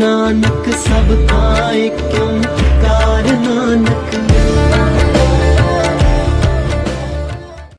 ਨਾਨਕ ਸਭ ਥਾਂ ਏਕ ਓੰਕਾਰ ਨਾਨਕ